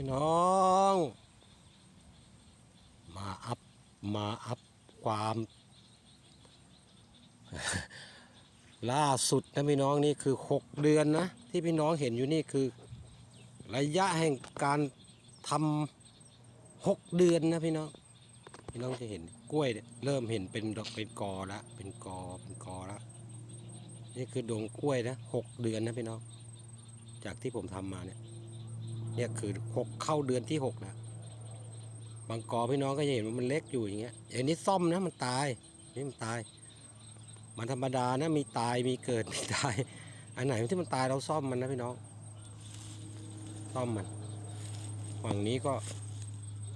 พี่น้อง มาอัพ มาอัพความ ล่าสุดนะพี่น้องนี่คือหกเดือนนะ ที่พี่น้องเห็นอยู่นี่คือ ระยะแห่งการทำหกเดือนนะพี่น้อง พี่น้องจะเห็นกล้วยเริ่มเห็นเป็นดอกเป็นกอแล้วเป็นกอเป็นกอแล้วนี่คือดงกล้วยนะหกเดือนนะพี่น้อง จากที่ผมทำมาเนี่ย เนี่ยคือหกเข้าเดือนที่หกแล้วบางกอพี่น้องก็จะเห็นว่ามันเล็กอยู่อย่างเงี้ยอันนี้ซ่อมนะมันตายนี่มันตาย มันธรรมดานะมีตายมีเกิดมีตาย อันไหนที่มันตายเราซ่อมมันนะพี่น้อง ซ่อมมันฝั่งนี้ก็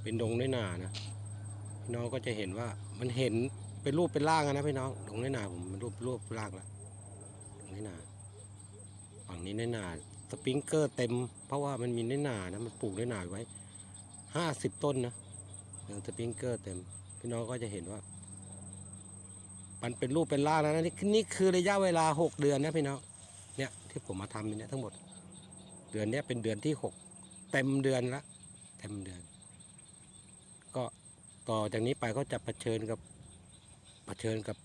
เป็นดงน้อยหนานะพี่น้องก็จะเห็นว่ามันเห็นเป็นรูปเป็นร่างนะพี่น้องดงน้อยหนาผมมันรูปรูปร่างแล้วดงน้อยหนาฝั่งนี้น้อยหนา สปริงเกอร์เต็ม เพราะว่ามันมีน้อยหนานะมันปลูกน้อยหนาไว้ห้าสิบต้นนะยังสปริงเกอร์เต็ม พี่น้องก็จะเห็นว่า มันเป็นรูปเป็นร่างแล้วนะนี่นี่คือระยะเวลาหกเดือนนะพี่น้องเนี่ยที่ผมมาทำเนี่ยทั้งหมด เดือนเนี้ยเป็นเดือนที่หกเต็มเดือนละเต็มเดือน ก็ต่อจากนี้ไปก็จะเผชิญกับเผชิญกับ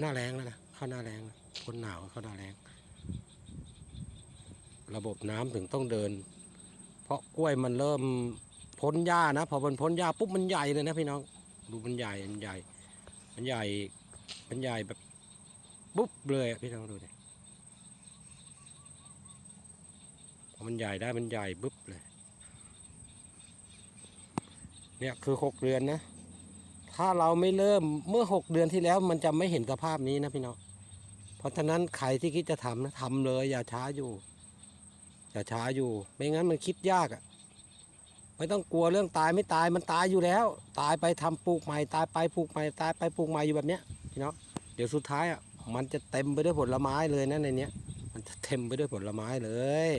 หน้าแรงแล้วนะเข้าหน้าแรงแล้วพ้นหนาวเข้าหน้าแรง ระบบน้ำถึงต้องเดิน เพราะกล้วยมันเริ่มพ้นหญ้านะ พอมันพ้นหญ้าปุ๊บมันใหญ่เลยนะพี่น้อง ดูมันใหญ่ มันใหญ่ มันใหญ่ มันใหญ่แบบปุ๊บเลยพี่น้องดูดิพอมันใหญ่ได้มันใหญ่ปุ๊บเลย เนี่ยคือหกเดือนนะ ถ้าเราไม่เริ่มเมื่อหกเดือนที่แล้วมันจะไม่เห็นสภาพนี้นะพี่น้อง เพราะฉะนั้นใครที่คิดจะทำนะทำเลยอย่าช้าอยู่ อย่าช้าอยู่ ไม่งั้นมันคิดยากอะ่ะ ไม่ต้องกลัวเรื่องตายไม่ตายมันตายอยู่แล้ว ตายไปทำปลูกใหม่ตายไปปลูกใหม่ตายไปปลูกใหม่อยู่แบบเนี้ยพี่น้องเดี๋ยวสุดท้ายอะ่ะมันจะเต็มไปด้วยผลไม้เลยนะในเนี้ยมันจะเต็มไปด้วยผลไม้เลย